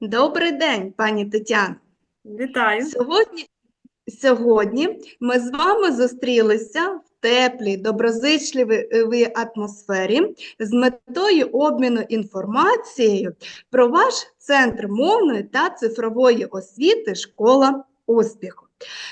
Добрий день, пані Тетяно. Вітаю. Сьогодні, сьогодні ми з вами зустрілися в теплій, доброзичливій атмосфері з метою обміну інформацією про ваш центр мовної та цифрової освіти Школа успіху.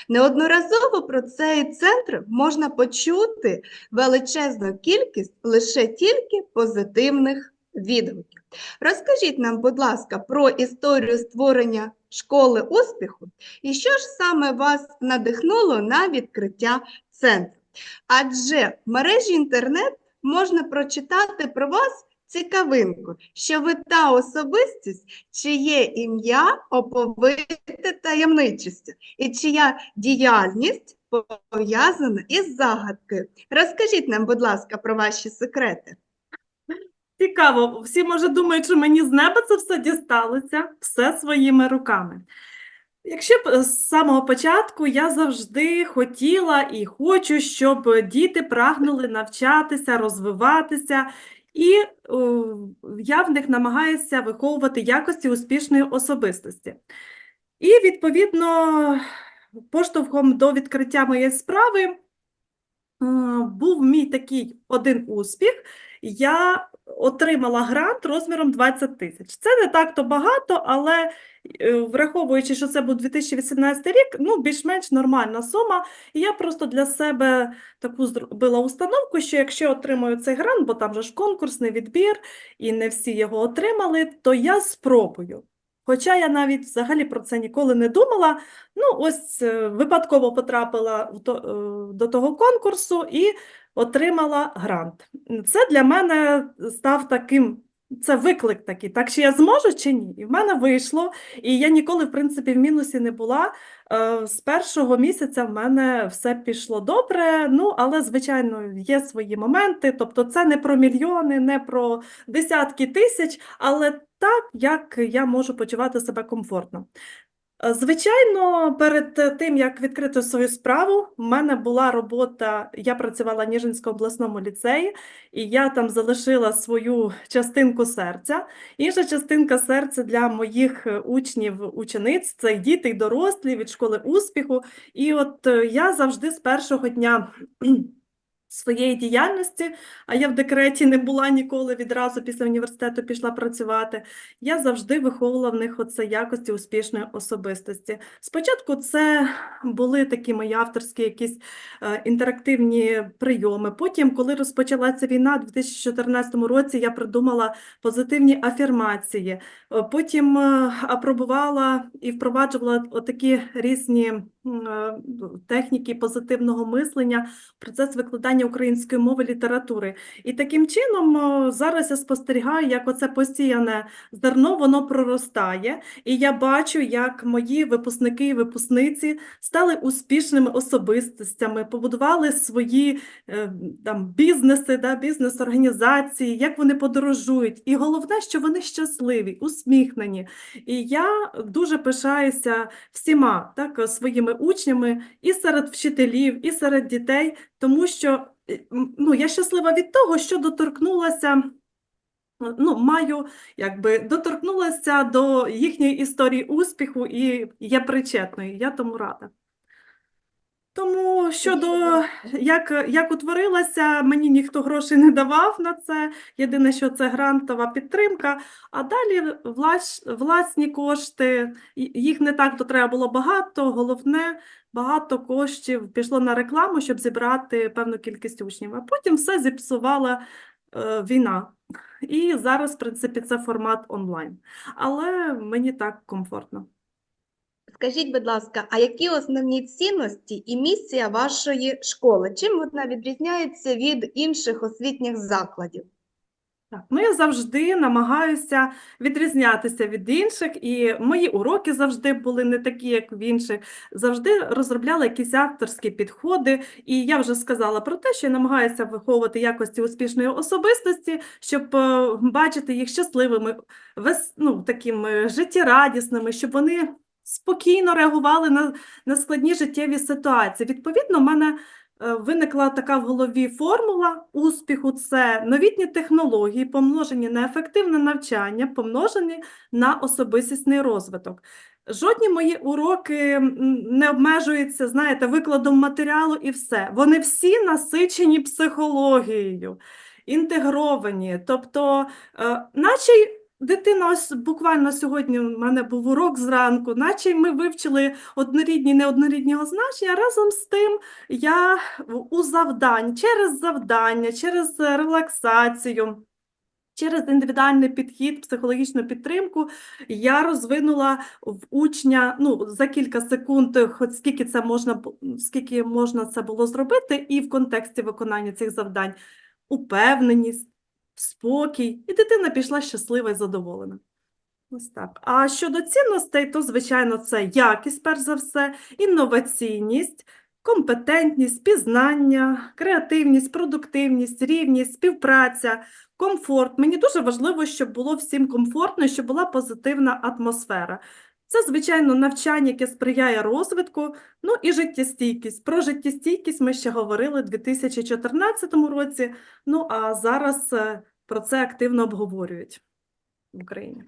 Неодноразово про цей центр можна почути величезну кількість лише тільки позитивних відгуків. Розкажіть нам, будь ласка, про історію створення школи успіху і що ж саме вас надихнуло на відкриття центру? Адже в мережі інтернет можна прочитати про вас цікавинку, що ви та особистість, чиє ім'я оповите таємничістю і чия діяльність пов'язана із загадкою. Розкажіть нам, будь ласка, про ваші секрети. Цікаво, всі, може, думають, що мені з неба це все дісталося, все своїми руками. Якщо б з самого початку я завжди хотіла і хочу, щоб діти прагнули навчатися, розвиватися, і о, я в них намагаюся виховувати якості успішної особистості. І, відповідно, поштовхом до відкриття моєї справи е, був мій такий один успіх. Я отримала грант розміром 20 тисяч. Це не так-то багато, але е, враховуючи, що це був 2018 рік, ну, більш-менш нормальна сума. І я просто для себе таку зробила установку, що якщо отримую цей грант, бо там же ж конкурсний відбір, і не всі його отримали, то я спробую. Хоча я навіть взагалі про це ніколи не думала, ну ось е, випадково потрапила е, до того конкурсу і отримала грант. Це для мене став таким, це виклик такий, так чи я зможу чи ні? І в мене вийшло, і я ніколи, в принципі, в мінусі не була. Е, З першого місяця в мене все пішло добре, ну, але, звичайно, є свої моменти, тобто це не про мільйони, не про десятки тисяч, але так, як я можу почувати себе комфортно. Звичайно, перед е, тим, як відкрити свою справу, в мене була робота, я працювала в Ніжинському обласному ліцеї, і я там залишила свою частинку серця. Інша частинка серця для моїх е, учнів, учениць це діти, й дорослі від школи успіху. І от е, я завжди з першого дня своєї діяльності, а я в декреті не була ніколи, відразу після університету пішла працювати. Я завжди виховувала в них оце якості успішної особистості. Спочатку це були такі мої авторські якісь е, інтерактивні прийоми. Потім, коли розпочалася війна, у 2014 році я придумала позитивні афірмації. Е, Потім е, апробувала і впроваджувала отакі різні техніки позитивного мислення, процес викладання української мови літератури. І таким чином зараз я спостерігаю, як оце посіяне зерно, воно проростає, і я бачу, як мої випускники і випускниці стали успішними особистостями, побудували свої е, там, бізнеси, да, бізнес-організації, як вони подорожують. І головне, що вони щасливі, усміхнені. І я дуже пишаюся всіма так, своїми учнями і серед вчителів, і серед дітей, тому що ну, я щаслива від того, що доторкнулася. Ну, маю, якби доторкнулася до їхньої історії успіху і є причетною. Я тому рада. Тому щодо як, як утворилася, мені ніхто грошей не давав на це. Єдине, що це грантова підтримка. А далі влас, власні кошти, їх не так то треба було багато. Головне, багато коштів пішло на рекламу, щоб зібрати певну кількість учнів. А потім все зіпсувала е, війна. І зараз, в принципі, це формат онлайн. Але мені так комфортно. Скажіть, будь ласка, а які основні цінності і місія вашої школи? Чим вона відрізняється від інших освітніх закладів? Так, ну я завжди намагаюся відрізнятися від інших, і мої уроки завжди були не такі, як в інших. Завжди розробляла якісь авторські підходи. І я вже сказала про те, що я намагаюся виховувати якості успішної особистості, щоб е, бачити їх щасливими, вес, ну, такими життєрадісними, щоб вони спокійно реагували на, на складні життєві ситуації. Відповідно, в мене виникла така в голові формула успіху це новітні технології, помножені на ефективне навчання, помножені на особистісний розвиток. Жодні мої уроки не обмежуються, знаєте, викладом матеріалу і все. Вони всі насичені психологією, інтегровані. Тобто, е, наче дитина, ось буквально сьогодні у мене був урок зранку, наче ми вивчили однорідні, неоднорідні означення. Разом з тим я у завдань, через завдання, через релаксацію. Через індивідуальний підхід, психологічну підтримку я розвинула в учня ну, за кілька секунд, хоч скільки це можна, скільки можна це було зробити, і в контексті виконання цих завдань упевненість, спокій, і дитина пішла щаслива і задоволена. Ось так. А щодо цінностей, то, звичайно, це якість, перш за все, інноваційність, компетентність, пізнання, креативність, продуктивність, рівність, співпраця, комфорт. Мені дуже важливо, щоб було всім комфортно щоб була позитивна атмосфера. Це, звичайно, навчання, яке сприяє розвитку, ну і життєстійкість. Про життєстійкість ми ще говорили у 2014 році, ну а зараз е, про це активно обговорюють в Україні.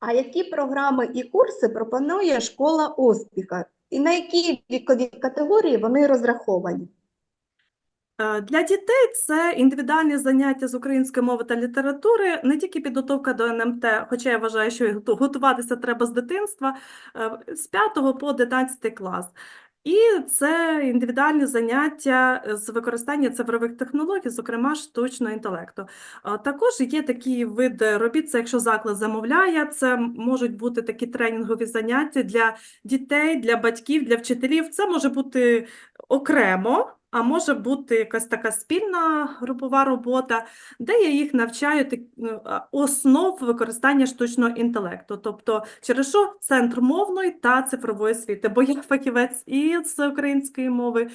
А які програми і курси пропонує школа успіха? І на які вікові категорії вони розраховані? Е, Для дітей це індивідуальні заняття з української мови та літератури, не тільки підготовка до НМТ, хоча я вважаю, що готуватися треба з дитинства, е, з 5 по 11 клас. І це індивідуальні заняття з використання цифрових технологій, зокрема штучного інтелекту. Також є такі види робіт, це якщо заклад замовляє, це можуть бути такі тренінгові заняття для дітей, для батьків, для вчителів. Це може бути окремо, а може бути якась така спільна групова робота, де я їх навчаю ну, основ використання штучного інтелекту. Тобто, через що центр мовної та цифрової освіти, бо я фахівець і з української мови,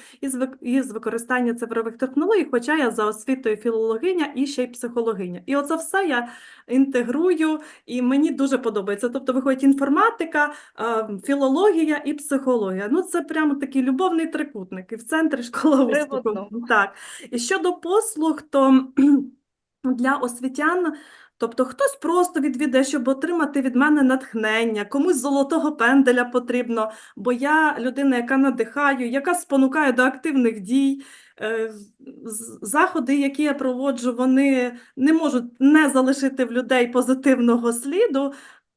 і з, використання цифрових технологій, хоча я за освітою філологиня і ще й психологиня. І оце все я інтегрую, і мені дуже подобається. Тобто виходить інформатика, філологія і психологія. Ну, це прямо такий любовний трикутник, і в центрі школа Три в одному. Так. І щодо послуг, то для освітян, тобто хтось просто відвідає, щоб отримати від мене натхнення, комусь золотого пенделя потрібно, бо я людина, яка надихаю, яка спонукає до активних дій. Е, Заходи, які я проводжу, вони не можуть не залишити в людей позитивного сліду.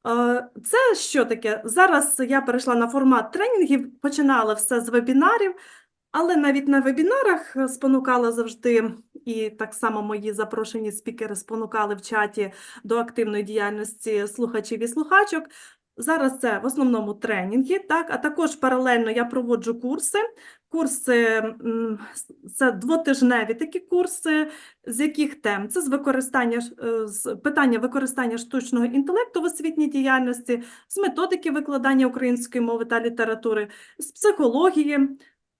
Е, Це що таке? Зараз я перейшла на формат тренінгів, починала все з вебінарів, але навіть на вебінарах е, спонукала завжди, і так само мої запрошені спікери спонукали в чаті до активної діяльності слухачів і слухачок. Зараз це в основному тренінги, так, а також паралельно я проводжу курси. Курси це двотижневі такі курси, з яких тем? Це з використання е, з питання використання штучного інтелекту в освітній діяльності, з методики викладання української мови та літератури, з психології.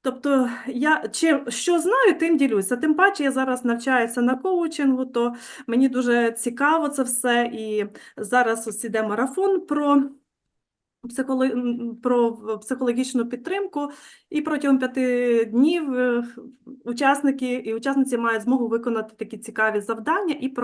Тобто я чим що знаю, тим ділюся. Тим паче я зараз навчаюся на коучингу, то мені дуже цікаво це все. І зараз ось іде марафон про про психологічну підтримку, і протягом п'яти днів е, учасники і учасниці мають змогу виконати такі цікаві завдання і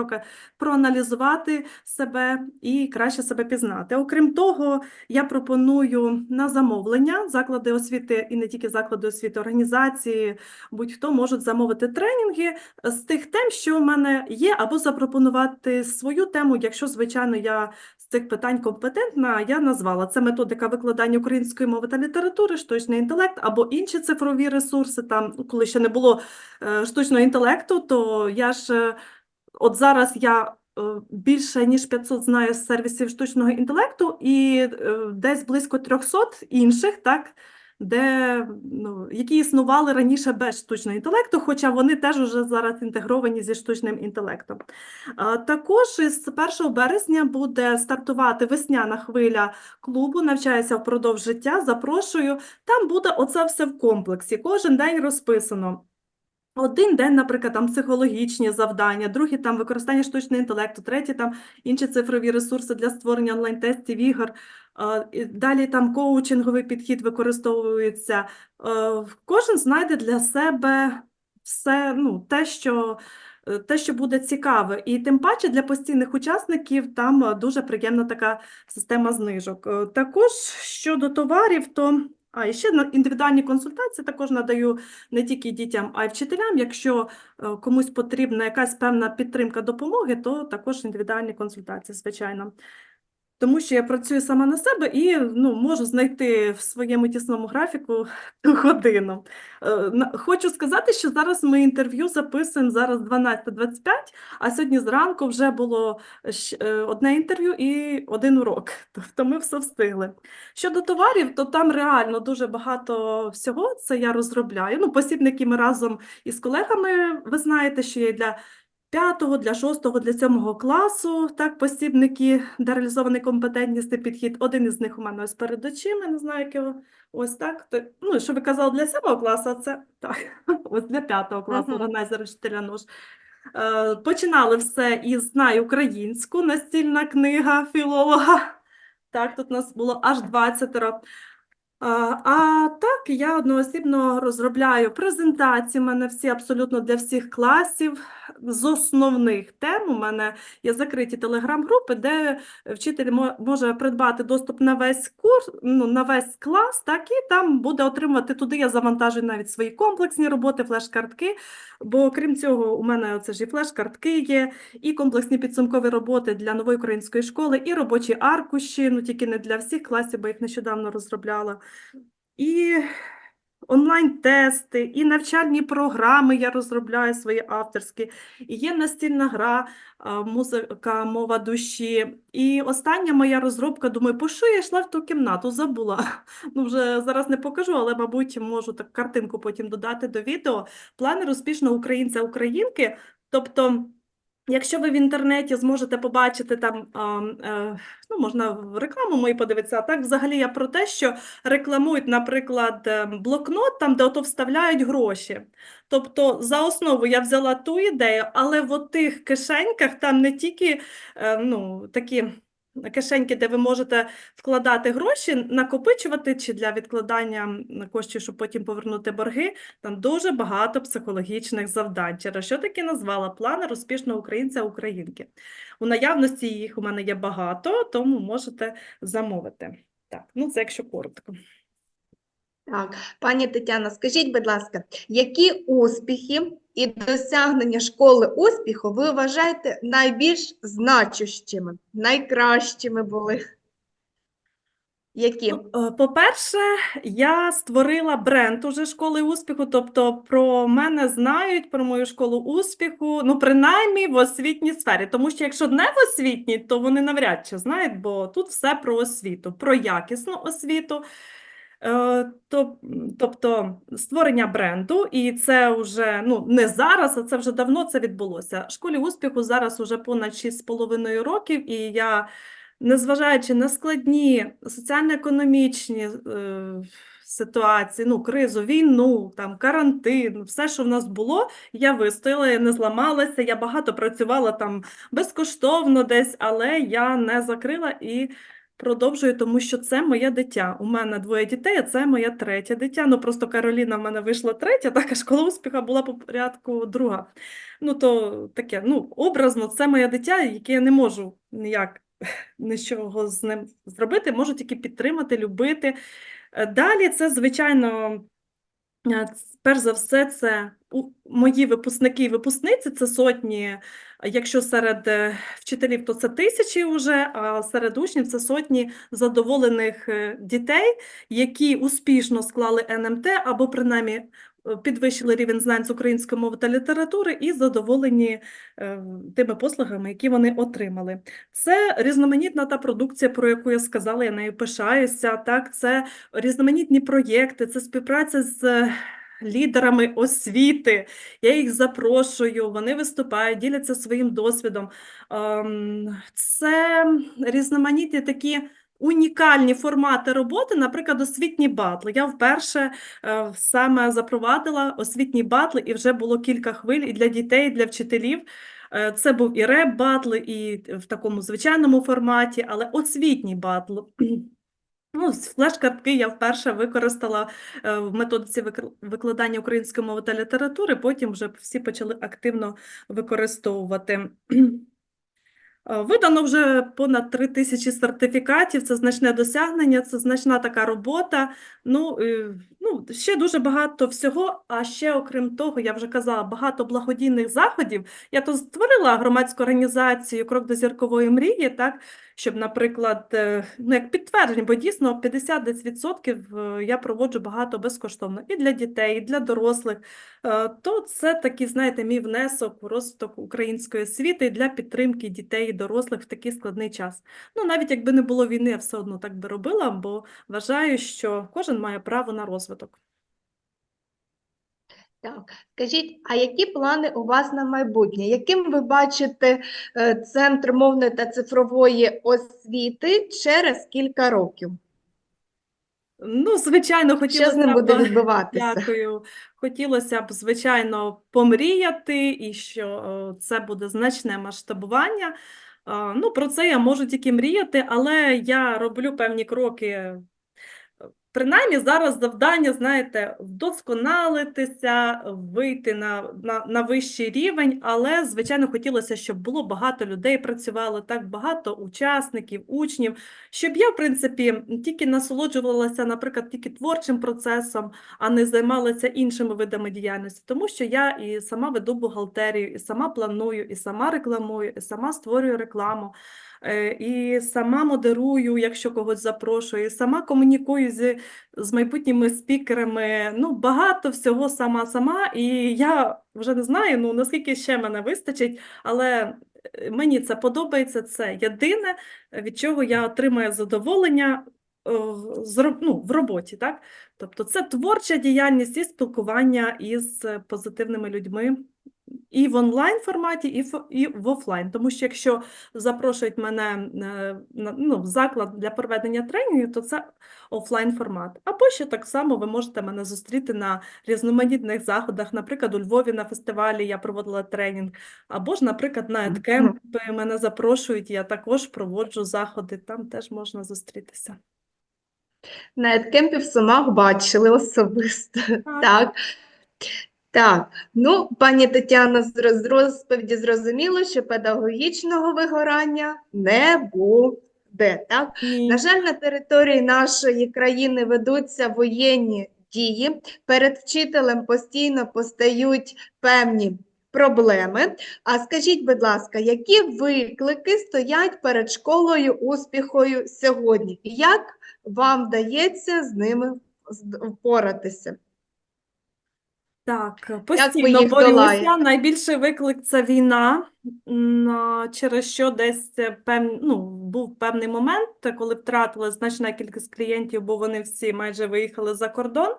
проаналізувати себе і краще себе пізнати. Окрім того, я пропоную на замовлення заклади освіти і не тільки заклади освіти, організації, будь-хто можуть замовити тренінги з тих тем, що в мене є, або запропонувати свою тему, якщо, звичайно, я з цих питань компетентна, я назвала це методика викладання української мови та літератури, штучний інтелект або інші цифрові ресурси. Там, ну, коли ще не було е, штучного інтелекту, то я ж е, от зараз я е, більше ніж 500 знаю з сервісів штучного інтелекту і десь близько 300 інших, так. Де, ну, які існували раніше без штучного інтелекту, хоча вони теж уже зараз інтегровані зі штучним інтелектом. Також з 1 березня буде стартувати весняна хвиля клубу «Навчаюся впродовж життя». Запрошую. Там буде оце все в комплексі. Кожен день розписано. Один день, наприклад, там психологічні завдання, другий там використання штучного інтелекту, третій там інші цифрові ресурси для створення онлайн-тестів, ігор. Далі там коучинговий підхід використовується. Кожен знайде для себе все, ну, те, що, те, що буде цікаве. І тим паче для постійних учасників там дуже приємна така система знижок. Е, Також щодо товарів, то а, і ще на індивідуальні консультації також надаю не тільки дітям, а й вчителям. Якщо е, комусь потрібна якась певна підтримка допомоги, то також індивідуальні консультації, звичайно. Тому що я працюю сама на себе і ну, можу знайти в своєму тісному графіку годину. Е, Хочу сказати, що зараз ми інтерв'ю записуємо зараз 12.25, а сьогодні зранку вже було е, одне інтерв'ю і один урок. Тобто ми все встигли. Щодо товарів, то там реально дуже багато всього. Це я розробляю. Ну, посібники ми разом із колегами. Ви знаєте, що є для п'ятого, для шостого, для сьомого класу. Так, посібники, де реалізований компетентнісний підхід. Один із них у мене ось перед очима, не знаю, як його. Ось так. То, ну, що ви казали для сьомого класу, це так. Ось для п'ятого класу Мгм. органайзер вчителя нож. Е, Починали все із «Знай українську», настільна книга філолога. Так, тут нас було аж 20. А, так, я одноосібно розробляю презентації, у мене всі абсолютно для всіх класів. З основних тем у мене є закриті телеграм-групи, де вчитель може придбати доступ на весь курс, ну, на весь клас, так, і там буде отримувати туди. Я завантажую навіть свої комплексні роботи, флеш-картки. Бо крім цього, у мене це ж і флеш-картки є, і комплексні підсумкові роботи для нової української школи, і робочі аркуші, ну тільки не для всіх класів, бо їх нещодавно розробляла. І онлайн-тести, і навчальні програми я розробляю свої авторські, і є настільна гра, музика, мова душі. І остання моя розробка, думаю, по що я йшла в ту кімнату, забула. Ну, вже зараз не покажу, але, мабуть, можу так картинку потім додати до відео. Планер успішного українця-українки. Тобто, якщо ви в інтернеті зможете побачити там, е, ну, можна рекламу мої подивитися, а так взагалі я про те, що рекламують, наприклад, е, блокнот, там, де ото вставляють гроші. Тобто, за основу я взяла ту ідею, але в тих кишеньках там не тільки е, ну, такі кишеньки, де ви можете вкладати гроші, накопичувати чи для відкладання коштів, щоб потім повернути борги. Там дуже багато психологічних завдань. Через що таки назвала планер успішного українця українки. У наявності їх у мене є багато, тому можете замовити. Так, ну це якщо коротко. Так, пані Тетяно, скажіть, будь ласка, які успіхи і досягнення школи успіху ви вважаєте найбільш значущими, найкращими були? Які? Ну, е, По-перше, я створила бренд уже школи успіху, тобто про мене знають, про мою школу успіху, ну, принаймні в освітній сфері. Тому що якщо не в освітній, то вони навряд чи знають, бо тут все про освіту, про якісну освіту. Е, то- Тобто створення бренду, і це вже ну, не зараз, а це вже давно це відбулося. Школі успіху зараз уже понад 6,5 років, і я, незважаючи на складні соціально-економічні е, ситуації, ну, кризу, війну, там, карантин, все, що в нас було, я вистояла, я не зламалася, я багато працювала там безкоштовно десь, але я не закрила і Продовжую, тому що це моє дитя. У мене двоє дітей, а це моє третє дитя. Ну просто Кароліна в мене вийшла третя, так а школа успіха була по порядку друга. Ну то таке, ну образно, це моє дитя, яке я не можу ніяк нічого з ним зробити, можу тільки підтримати, любити. Е, Далі це, звичайно, перш за все, це мої випускники і випускниці, це сотні. Якщо серед е, вчителів, то це тисячі вже, а серед учнів це сотні задоволених е, дітей, які успішно склали НМТ або принаймні е, підвищили рівень знань з української мови та літератури і задоволені е, тими послугами, які вони отримали. Це різноманітна та продукція, про яку я сказала, я нею пишаюся. Так, це різноманітні проєкти, це співпраця з е, лідерами освіти. Я їх запрошую, вони виступають, діляться своїм досвідом. Ем, Це різноманітні такі унікальні формати роботи, наприклад, освітні батли. Я вперше е, саме запровадила освітні батли, і вже було кілька хвиль і для дітей, і для вчителів. Е, Це був і реп-батли, і в такому звичайному форматі, але освітній батл. Ну, флеш-картки я вперше використала е, в методиці викладання української мови та літератури, потім вже всі почали активно використовувати. Е, Видано вже понад 3 тисячі сертифікатів, це значне досягнення, це значна така робота. Ну, ну, ще дуже багато всього, а ще окрім того, я вже казала, багато благодійних заходів. Я то створила громадську організацію «Крок до зіркової мрії», так, щоб, наприклад, е, ну, як підтвердження, бо дійсно 50% е, я проводжу багато безкоштовно і для дітей, і для дорослих. То це такий, знаєте, мій внесок у розвиток української освіти для підтримки дітей дорослих в такий складний час. Ну, навіть якби не було війни, я все одно так би робила, бо вважаю, що кожен має право на розвиток. Так, скажіть, а які плани у вас на майбутнє? Яким ви бачите е, Центр мовної та цифрової освіти через кілька років? Ну, звичайно, Що хотілося з ним буде відбуватися? дякую, хотілося б, звичайно, помріяти, і що це буде значне масштабування. Ну, про це я можу тільки мріяти, але я роблю певні кроки. Принаймні зараз завдання, знаєте, вдосконалитися, вийти на, на, на вищий рівень, але, звичайно, хотілося, щоб було багато людей працювало, так багато учасників, учнів, щоб я, в принципі, тільки насолоджувалася, наприклад, тільки творчим процесом, а не займалася іншими видами діяльності, тому що я і сама веду бухгалтерію, і сама планую, і сама рекламую, і сама створюю рекламу. Е, І сама модерую, якщо когось запрошую, і сама комунікую з, з майбутніми спікерами. Ну, багато всього сама сама. І я вже не знаю, ну наскільки ще мене вистачить, але е, мені це подобається. Це єдине, від чого я отримую задоволення е, ну, в роботі. Так? Тобто це творча діяльність і спілкування із позитивними людьми. І в онлайн форматі, і в, і в офлайн. Тому що якщо запрошують мене е, ну, в заклад для проведення тренінгів, то це офлайн формат. Або ще так само ви можете мене зустріти на різноманітних заходах. Наприклад, у Львові на фестивалі я проводила тренінг, або ж, наприклад, на. EdCamp мене запрошують, я також проводжу заходи, там теж можна зустрітися. На Едкемпі в Сумах бачили особисто. Так. Так. Так, ну, пані Тетяна, з розповіді зрозуміло, що педагогічного вигорання не буде. Так? Ні. На жаль, на території нашої країни ведуться воєнні дії. Перед вчителем постійно постають певні проблеми. А скажіть, будь ласка, які виклики стоять перед школою успіхою сьогодні? І Як вам вдається з ними впоратися? Так, постійно їх борюся. долаєте? Найбільший виклик це війна, м, а, через що десь пев... ну, був певний момент, коли втратила значна кількість клієнтів, бо вони всі майже виїхали за кордон.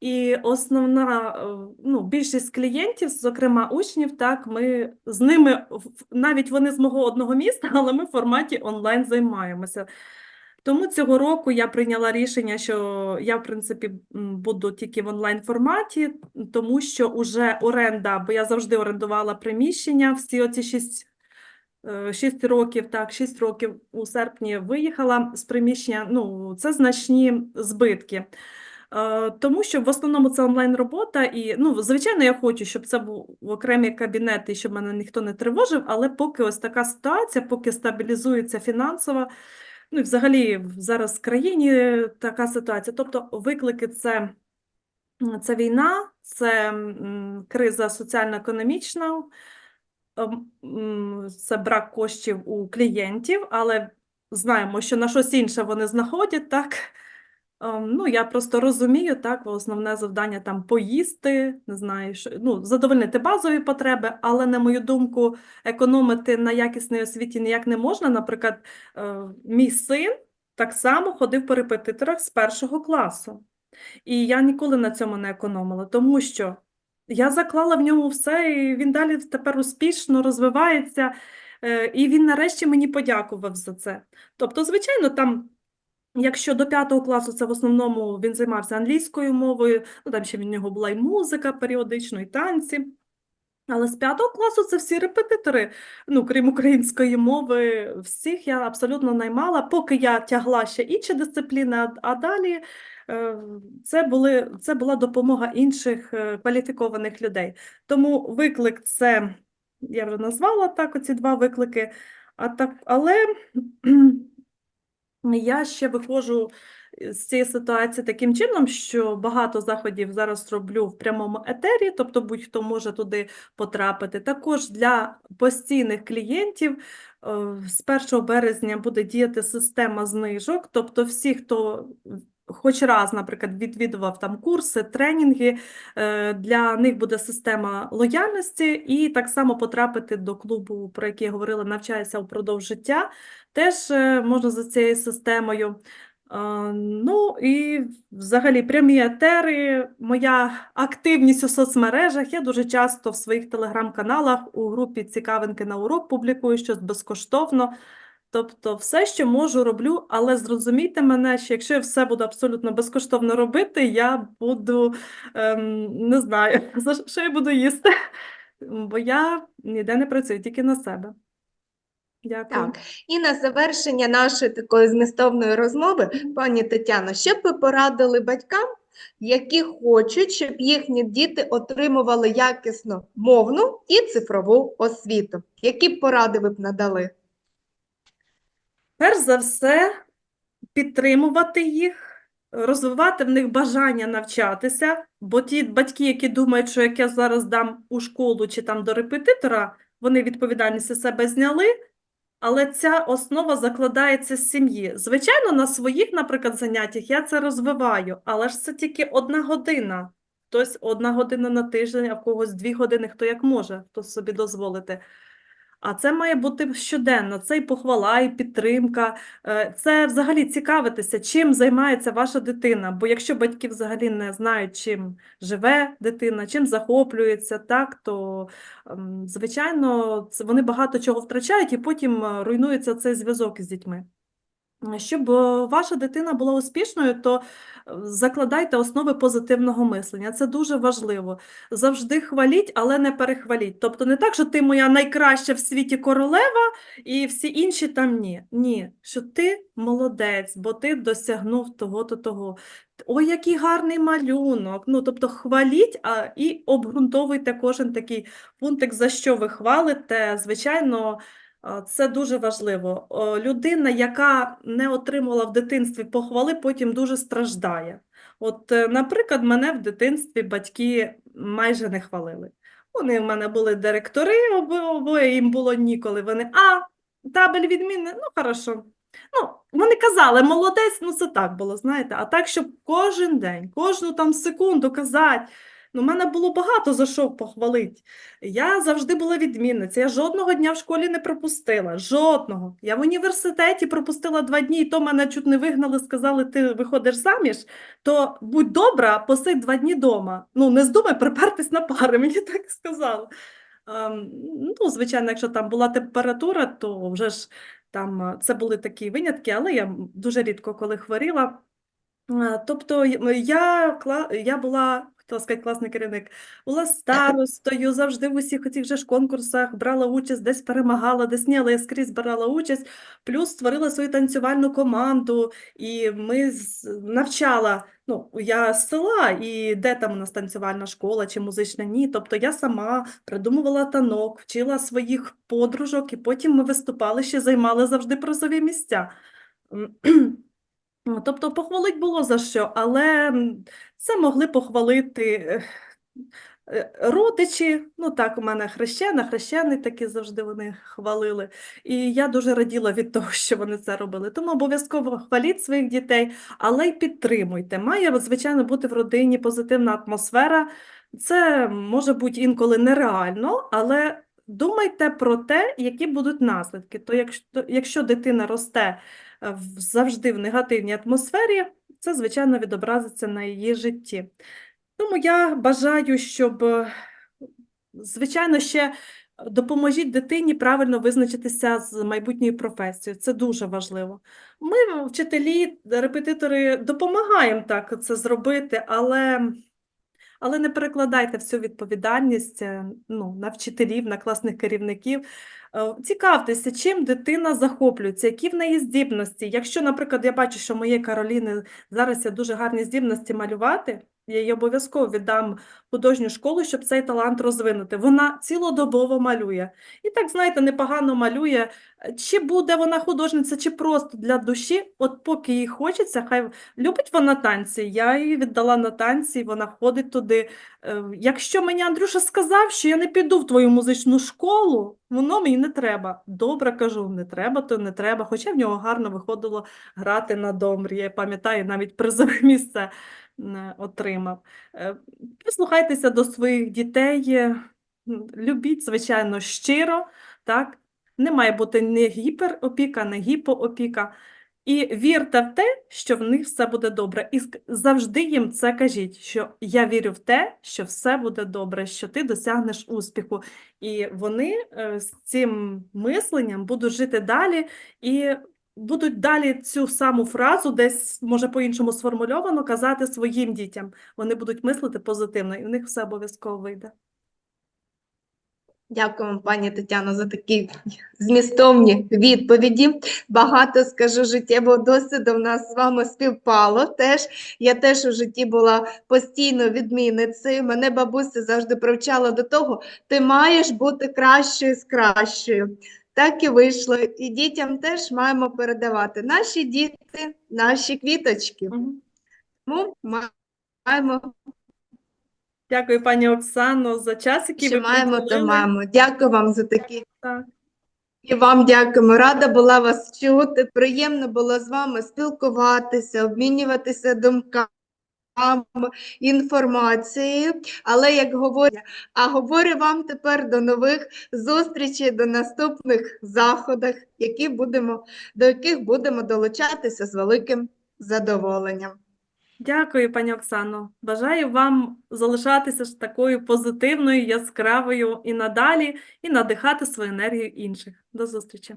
І основна, е, ну, більшість клієнтів, зокрема учнів, так, ми з ними, в- навіть вони з мого одного міста, але ми в форматі онлайн займаємося. Тому цього року я прийняла рішення, що я, в принципі, буду тільки в онлайн форматі, тому що уже оренда, бо я завжди орендувала приміщення всі оці 6, 6 років, так, 6 років у серпні виїхала з приміщення, ну, це значні збитки. Е, Тому що в основному це онлайн-робота, і ну, звичайно, я хочу, щоб це був окремий кабінет і щоб мене ніхто не тривожив, але поки ось така ситуація, поки стабілізується фінансова, ну і взагалі зараз в країні така ситуація. Тобто виклики це, це війна, це криза соціально-економічна, ем, це брак коштів у клієнтів, але знаємо, що на щось інше вони знаходять, так? Ем, Ну, я просто розумію, так, основне завдання там поїсти, не знаю, що, ну, задовольнити базові потреби, але, на мою думку, економити на якісній освіті ніяк не можна. Наприклад, е, мій син так само ходив по репетиторах з першого класу. І я ніколи на цьому не економила, тому що я заклала в ньому все, і він далі тепер успішно розвивається, е, і він нарешті мені подякував за це. Тобто, звичайно, там Якщо до п'ятого класу це в основному він займався англійською мовою, ну там ще в нього була і музика періодично, і танці. Але з п'ятого класу це всі репетитори, ну, крім української мови, всіх я абсолютно наймала, поки я тягла ще інші дисципліни, а, а далі е, це, були, це була допомога інших е, кваліфікованих людей. Тому виклик це, я вже назвала так, оці два виклики, а так, але я ще виходжу з цієї ситуації таким чином, що багато заходів зараз роблю в прямому етері, тобто будь-хто може туди потрапити. Також для постійних клієнтів е, з 1 березня буде діяти система знижок, тобто всі, хто хоч раз, наприклад, відвідував там курси, тренінги, е, для них буде система лояльності, і так само потрапити до клубу, про який я говорила, навчаюся упродовж життя, теж е, можна за цією системою. Ну і взагалі прямі етери, моя активність у соцмережах. Я дуже часто в своїх телеграм-каналах у групі Цікавинки на урок публікую щось безкоштовно. Тобто все, що можу, роблю, але зрозумійте мене, що якщо я все буду абсолютно безкоштовно робити, я буду ем, не знаю, за що я буду їсти, бо я ніде не працюю, тільки на себе. Дякую. Так, і на завершення нашої такої змістовної розмови, пані Тетяно, що б ви порадили батькам, які хочуть, щоб їхні діти отримували якісну мовну і цифрову освіту? Які б поради ви б надали? Перш за все, підтримувати їх, розвивати в них бажання навчатися, бо ті батьки, які думають, що як я зараз дам у школу чи там до репетитора, вони відповідальність з себе зняли, але ця основа закладається з сім'ї. Звичайно, на своїх, наприклад, заняттях я це розвиваю, але ж це тільки одна година. Хтось одна година на тиждень, а в когось дві години, хто як може, хто собі дозволити. А це має бути щоденно. Це і похвала, і підтримка. Е, Це взагалі цікавитися, чим займається ваша дитина. Бо якщо батьки взагалі не знають, чим живе дитина, чим захоплюється, так, то, ем, звичайно, вони багато чого втрачають, і потім е, руйнується цей зв'язок із дітьми. Е, Щоб е, ваша дитина була успішною, то е, закладайте основи позитивного мислення. Це дуже важливо. Завжди хваліть, але не перехваліть. Тобто не так, що ти моя найкраща в світі королева, і всі інші там ні. Ні, що ти молодець, бо ти досягнув того-то того. Ой, який гарний малюнок. Ну, тобто хваліть а, і обґрунтовуйте кожен такий пунктик, за що ви хвалите. Звичайно, Це дуже важливо. Людина, яка не отримала в дитинстві похвали, потім дуже страждає. От, е, наприклад, мене в дитинстві батьки майже не хвалили. Вони в мене були директори, обоє, їм було ніколи. Вони, а, табель відмінний, ну, хорошо. Ну, вони казали, молодець, ну це так було, знаєте. А так, щоб кожен день, кожну там секунду казати, ну, мене було багато за що похвалити. Я завжди була відмінниця. Я жодного дня в школі не пропустила. Жодного. Я в університеті пропустила два дні, і то мене чуть не вигнали, сказали, ти виходиш заміж, то будь добра, посидь два дні вдома. Ну, не здумай припертись на пари, мені так сказали. Ем, ну, звичайно, якщо там була температура, то вже ж там е, це були такі винятки, але я дуже рідко коли хворіла. Тобто я, я була, хотіла сказати, класний керівник, була старостою, завжди в усіх цих же ж конкурсах брала участь, десь перемагала, десь ні, але я скрізь брала участь, плюс створила свою танцювальну команду, і ми навчала, ну, я з села, і де там у нас танцювальна школа чи музична, ні, тобто я сама придумувала танок, вчила своїх подружок, і потім ми виступали, ще займали завжди призові місця. Ну, Тобто похвалить було за що, але це могли похвалити е, е, родичі. Ну так, у мене хрещена, хрещений такі завжди вони хвалили. І я дуже раділа від того, що вони це робили. Тому обов'язково хваліть своїх дітей, але й підтримуйте. Має, звичайно, бути в родині позитивна атмосфера. Це може бути інколи нереально, але думайте про те, які будуть наслідки. То якщо, якщо дитина росте е, завжди в негативній атмосфері, це, звичайно, відобразиться на її житті. Тому я бажаю, щоб, е, звичайно, ще Допоможіть дитині правильно визначитися з майбутньою професією. Це дуже важливо. Ми, вчителі, репетитори, допомагаємо так це зробити, але, але не перекладайте всю відповідальність е, ну, на вчителів, на класних керівників. Е, Цікавтеся, чим дитина захоплюється, які в неї здібності. Якщо, наприклад, я бачу, що моєї Кароліни зараз є дуже гарні здібності малювати, я обов'язково віддам художню школу, щоб цей талант розвинути. Вона цілодобово малює. І так, знаєте, непогано малює. Чи буде вона художниця, чи просто для душі, от поки їй хочеться, хай любить вона танці. Я її віддала на танці, вона ходить туди. Е, Якщо мені Андрюша сказав, що я не піду в твою музичну школу, воно мені не треба. Добре кажу, не треба, то не треба. Хоча в нього гарно виходило грати на домрі. Я пам'ятаю, навіть призове місце отримав. Е, Прислухайтеся до своїх дітей, любіть, звичайно, щиро, так? Не має бути ні гіперопіка, ні гіпоопіка. І вірте в те, що в них все буде добре. І завжди їм це кажіть, що я вірю в те, що все буде добре, що ти досягнеш успіху. І вони е, з цим мисленням будуть жити далі і будуть далі цю саму фразу, десь, може, по-іншому сформульовано, казати своїм дітям. Вони будуть мислити позитивно, і в них все обов'язково вийде. Дякуємо, пані Тетяно, за такі змістовні відповіді. Багато скажу життєвого досвіду в нас з вами співпало. Теж я теж у житті була постійно відмінницею. Мене бабуся завжди привчала до того, ти маєш бути кращою з кращою. Так і вийшло. І дітям теж маємо передавати наші діти, наші квіточки. Тому маємо, Дякую, пані Оксано, за час, який що ви маємо, то маємо. Дякую вам за такі. Так. І вам дякуємо. Рада була вас чути. Приємно було з вами спілкуватися, обмінюватися думками, інформацією. Але як говорю, а говорю вам тепер до нових зустрічей, до наступних заходах, які будемо, до яких будемо долучатися з великим задоволенням. Дякую, пані Оксано. Бажаю вам залишатися ж такою позитивною, яскравою і надалі, і надихати свою енергію інших. До зустрічі.